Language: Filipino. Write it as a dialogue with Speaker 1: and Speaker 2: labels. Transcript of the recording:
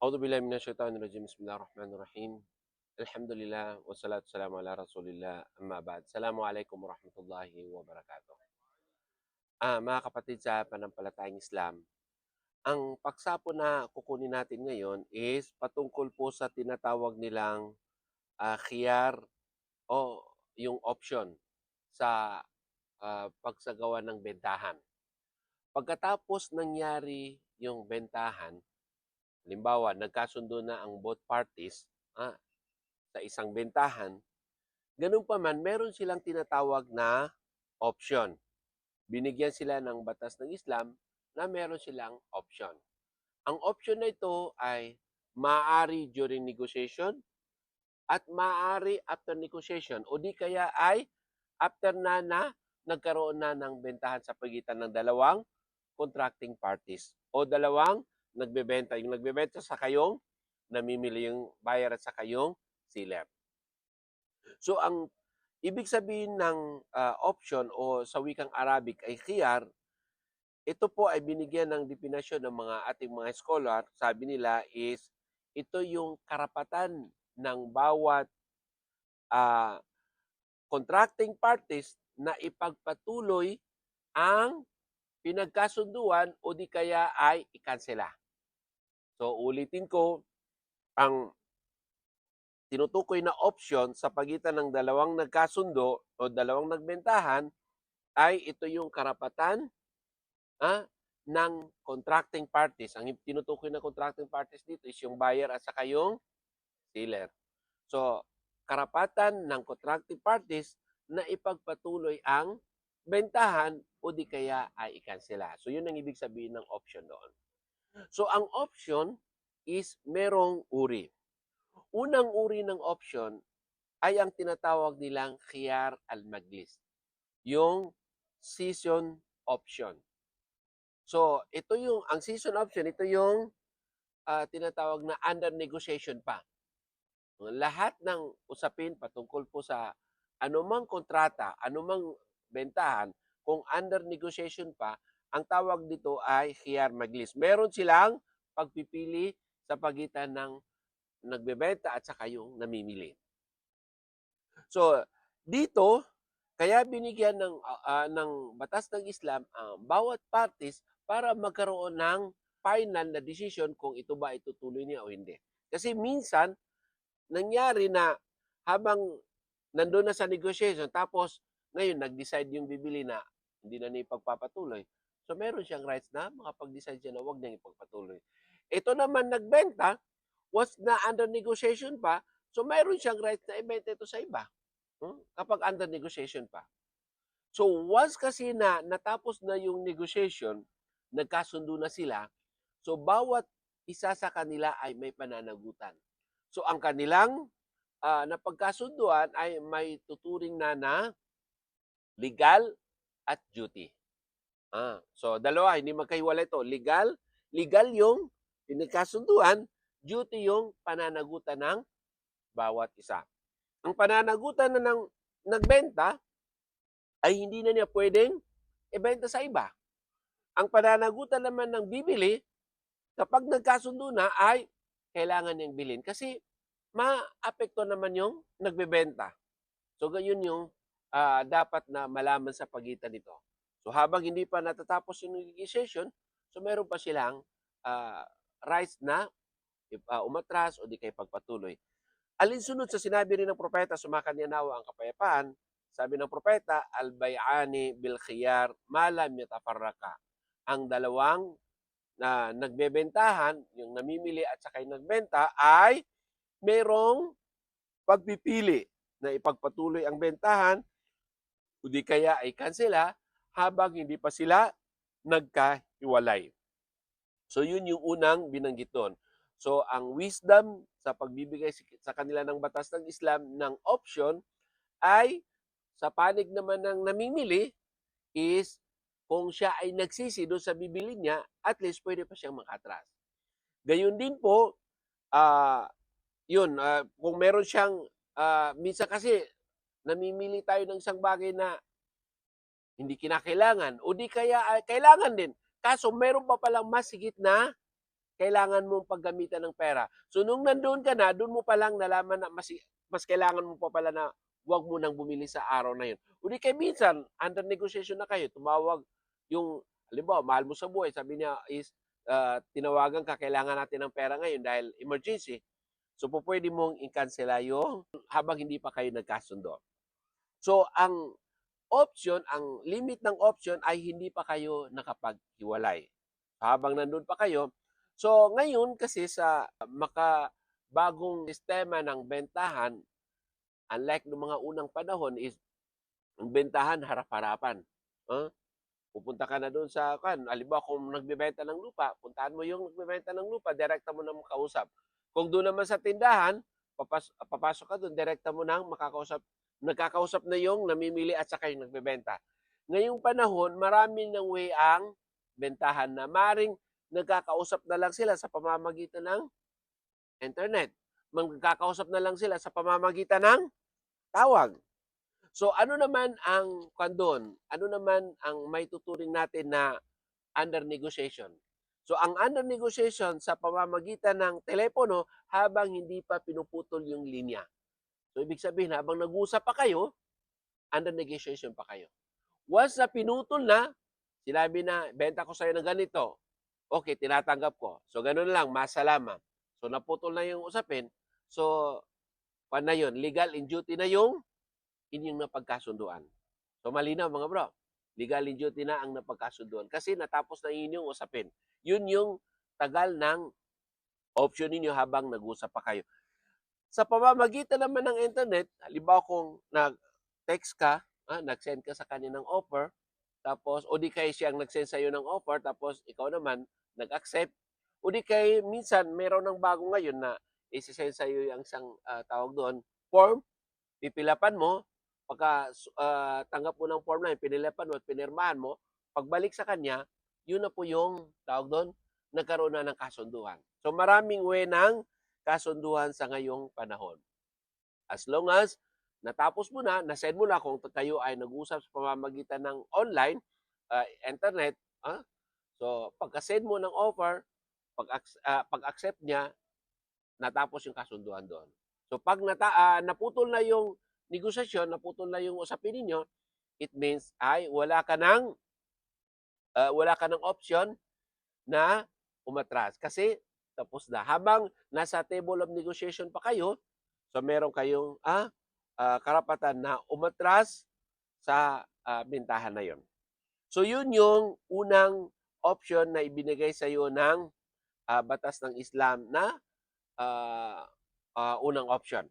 Speaker 1: Audo billahi minasyaitanir rajim. Bismillahirrahmanirrahim. Alhamdulillah wassalatu wassalamu ala Rasulillah. Amma ba'd. Assalamu Assalamualaikum warahmatullahi wabarakatuh. Ah, mga kapatid sa panampalatayang Islam, ang paksapo na kukunin natin ngayon is patungkol po sa tinatawag nilang uh, khiyar o yung option sa uh, pagsagawa ng bentahan. Pagkatapos nangyari yung bentahan, halimbawa nagkasundo na ang both parties ah, sa isang bentahan, ganun pa man, meron silang tinatawag na option. Binigyan sila ng batas ng Islam na meron silang option. Ang option na ito ay maaari during negotiation at maaari after negotiation o di kaya ay after na na nagkaroon na ng bentahan sa pagitan ng dalawang contracting parties o dalawang nagbebenta. Yung nagbebenta sa kayong namimili yung buyer at sa kayong seller. So ang ibig sabihin ng ah, option o sa wikang Arabic ay khiyar, ito po ay binigyan ng definasyon ng mga ating mga scholar. Sabi nila is ito yung karapatan ng bawat ah, contracting parties na ipagpatuloy ang pinagkasunduan o di kaya ay ikansela. So ulitin ko, ang tinutukoy na option sa pagitan ng dalawang nagkasundo o dalawang nagbentahan ay ito yung karapatan ah, ng contracting parties. Ang tinutukoy na contracting parties dito is yung buyer at saka yung seller. So, karapatan ng contracting parties na ipagpatuloy ang bentahan o di kaya ay ikansela. So, yun ang ibig sabihin ng option doon. So, ang option is merong uri. Unang uri ng option ay ang tinatawag nilang khiyar al-majlis. Yung season option. So, ito yung, ang season option, ito yung ah, tinatawag na under negotiation pa. Lahat ng usapin patungkol po sa anumang kontrata, anumang bentahan, kung under negotiation pa, ang tawag dito ay khiyar majlis. Meron silang pagpipili sa pagitan ng nagbebenta at saka yung namimili. So, dito, kaya binigyan ng, ah, ng batas ng Islam ang bawat parties para magkaroon ng final na decision kung ito ba itutuloy niya o hindi. Kasi minsan, nangyari na habang nandun na sa negotiation, tapos ngayon nag-decide yung bibili na hindi na niya ipagpapatuloy. So meron siyang rights na makapag-decide siya na huwag niyang ipagpatuloy. Ito naman nagbenta, was na under negotiation pa, so meron siyang rights na ibenta ito sa iba. Hmm? Kapag under negotiation pa. So once kasi na natapos na yung negotiation, nagkasundo na sila, so bawat isa sa kanila ay may pananagutan. So ang kanilang ah, napagkasunduan ay may tuturing na na legal at duty. Ah, so dalawa, hindi magkahiwalay ito. Legal, legal yung pinagkasunduan, duty yung pananagutan ng bawat isa. Ang pananagutan na ng nagbenta ay hindi na niya pwedeng ibenta sa iba. Ang pananagutan naman ng bibili, kapag nagkasundo na ay kailangan niyang bilhin kasi maapekto naman yung nagbebenta. So gayon yung ah, dapat na malaman sa pagitan nito. So habang hindi pa natatapos yung negotiation, so meron pa silang ah, rights na uh, umatras o di kay pagpatuloy. Alinsunod sa sinabi rin ng propeta, sumakan niya nawa ang kapayapaan, sabi ng propeta, al-bay'ani bil khiyar malam yatafarraka. Ang dalawang na nagbebentahan, yung namimili at saka yung nagbenta ay merong pagpipili na ipagpatuloy ang bentahan o di kaya ay kansela habang hindi pa sila nagkahiwalay. So yun yung unang binanggit doon. So ang wisdom sa pagbibigay sa kanila ng batas ng Islam ng option ay sa panig naman ng namimili is kung siya ay nagsisi doon sa bibili niya, at least pwede pa siyang makatras. Gayun din po, ah yun, ah, kung meron siyang, ah, minsan kasi namimili tayo ng isang bagay na hindi kinakailangan o di kaya ay kailangan din. Kaso meron pa palang mas higit na kailangan mong paggamitan ng pera. So nung nandoon ka na, doon mo pa lang nalaman na mas, mas kailangan mo pa pala na huwag mo nang bumili sa araw na yun. O di kaya minsan, under negotiation na kayo, tumawag yung, halimbawa, mahal mo sa buhay, sabi niya is, ah, tinawagan ka, kailangan natin ng pera ngayon dahil emergency. So po pwede mong i-cancela yung habang hindi pa kayo nagkasundo. So ang option, ang limit ng option ay hindi pa kayo nakapaghiwalay. Habang nandun pa kayo, So ngayon kasi sa makabagong sistema ng bentahan, unlike ng mga unang panahon is ang bentahan harap-harapan. Huh? Pupunta ka na doon sa kan, halimbawa kung nagbebenta ng lupa, puntahan mo yung nagbebenta ng lupa, direkta mo na makausap. Kung doon naman sa tindahan, papas, papasok ka doon, direkta mo nang makakausap, nagkakausap na yung namimili at saka yung nagbebenta. Ngayong panahon, marami ng way ang bentahan na maring nagkakausap na lang sila sa pamamagitan ng internet. Magkakausap na lang sila sa pamamagitan ng tawag. So ano naman ang kandon? Ano naman ang may tuturing natin na under negotiation? So ang under negotiation sa pamamagitan ng telepono habang hindi pa pinuputol yung linya. So ibig sabihin habang nag-uusap pa kayo, under negotiation pa kayo. Once na pinutol na, sinabi na, benta ko sa'yo ng ganito, okay, tinatanggap ko. So, ganun lang, masalama. So, naputol na yung usapin. So, pan na yun, legal in duty na yung inyong napagkasunduan. So, malinaw mga bro. Legal in duty na ang napagkasunduan. Kasi natapos na yun yung usapin. Yun yung tagal ng option ninyo habang nag-usap pa kayo. Sa pamamagitan naman ng internet, halimbawa kung nag-text ka, ah, nag-send ka sa kaninang offer, tapos, o di kay siyang nag-send sa'yo ng offer, tapos ikaw naman, nag-accept. O di kay minsan, meron ng bago ngayon na isi-send sa'yo yung isang ah, tawag doon, form, pipilapan mo, pagka ah, tanggap mo ng form na yun, pinilapan mo at pinirmahan mo, pagbalik sa kanya, yun na po yung tawag doon, nagkaroon na ng kasunduan. So maraming way ng kasunduan sa ngayong panahon. As long as natapos mo na, nasend mo na kung kayo ay nag-usap sa pamamagitan ng online, ah, internet, ah, so pagka-send mo ng offer, pag, ah, pag-accept niya, natapos yung kasunduan doon. So pag nata, ah, naputol na yung negosasyon, naputol na yung usapin ninyo, it means ay wala ka ng ah, wala ka ng option na umatras kasi tapos na. Habang nasa table of negotiation pa kayo, so meron kayong ah, ah, karapatan na umatras sa ah, bentahan na yon. So yun yung unang option na ibinigay sa iyo ng ah, batas ng Islam na ah, ah, unang option.